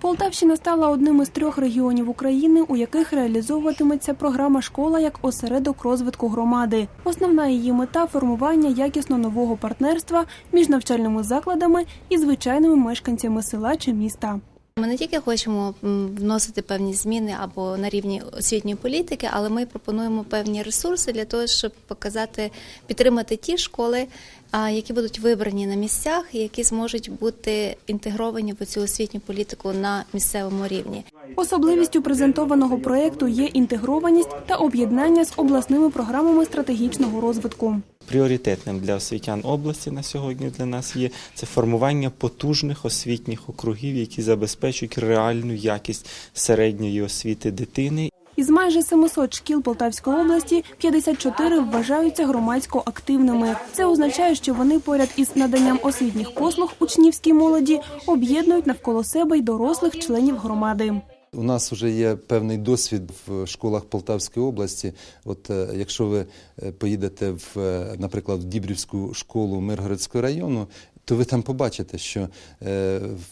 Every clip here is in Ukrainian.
Полтавщина стала одним із трьох регіонів України, у яких реалізовуватиметься програма Школа як осередок розвитку громади. Основна її мета формування якісно нового партнерства між навчальними закладами і звичайними мешканцями села чи міста. Ми не тільки хочемо вносити певні зміни або на рівні освітньої політики, але ми пропонуємо певні ресурси для того, щоб показати, підтримати ті школи, які будуть вибрані на місцях, які зможуть бути інтегровані в цю освітню політику на місцевому рівні. Особливістю презентованого проєкту є інтегрованість та об'єднання з обласними програмами стратегічного розвитку. Пріоритетним для освітян області на сьогодні для нас є це формування потужних освітніх округів, які забезпечують реальну якість середньої освіти дитини Із майже 700 шкіл Полтавської області 54 вважаються громадсько активними. Це означає, що вони поряд із наданням освітніх послуг учнівській молоді об'єднують навколо себе й дорослих членів громади. У нас вже є певний досвід в школах Полтавської області. От е, якщо ви е, поїдете в, е, наприклад, в Дібрівську школу Миргородського району, то ви там побачите, що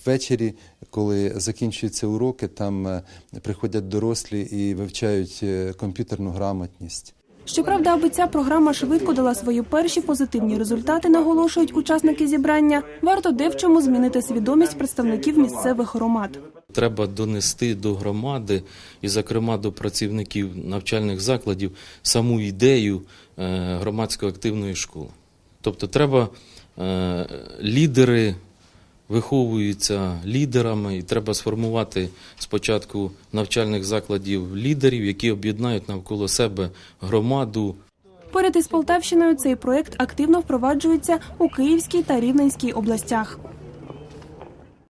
ввечері, коли закінчуються уроки, там приходять дорослі і вивчають комп'ютерну грамотність. Щоправда, аби ця програма швидко дала свої перші позитивні результати, наголошують учасники зібрання. Варто де в чому змінити свідомість представників місцевих громад. Треба донести до громади і, зокрема, до працівників навчальних закладів саму ідею е, громадсько-активної школи. Тобто, треба е, лідери виховуються лідерами, і треба сформувати спочатку навчальних закладів лідерів, які об'єднають навколо себе громаду, Поряд із Полтавщиною цей проект активно впроваджується у Київській та Рівненській областях.